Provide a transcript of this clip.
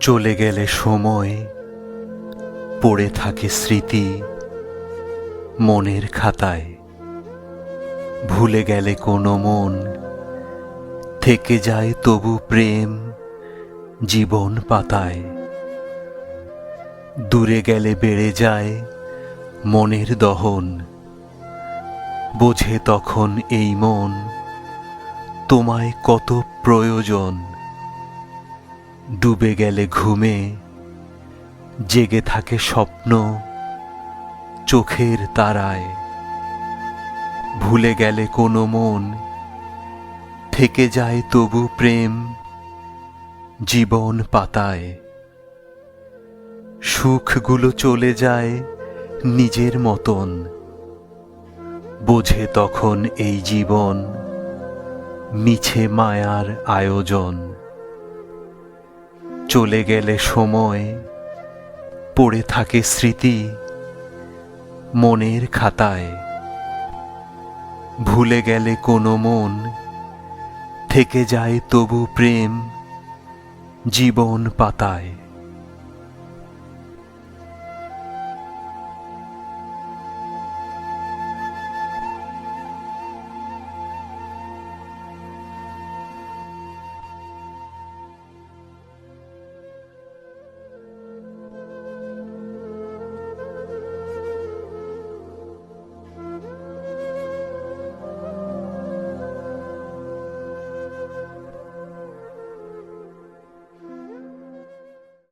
চলে গেলে সময়, পড়ে থাকে স্মৃতি মনের খাতায়। ভুলে গেলে কোনো মন, থেকে যায় তবু প্রেম জীবন পাতায়। দূরে গেলে বেড়ে যায় মনের দহন, বোঝে তখন এই মন তোমায় কত প্রয়োজন। ডুবে গেলে ঘুমে, জেগে থাকে স্বপ্ন চোখের তারায়। ভুলে গেলে কোনো মন, থেকে যায় তবু প্রেম জীবন পাতায়। সুখগুলো চলে যায় নিজের মতন, বোঝে তখন এই জীবন, মিছে মায়ার আয়োজন। চলে গেলে সময়, পড়ে থাকে স্মৃতি মনের খাতায়। ভুলে গেলে কোনো মন, থেকে যায় তবু প্রেম জীবন পাতায়।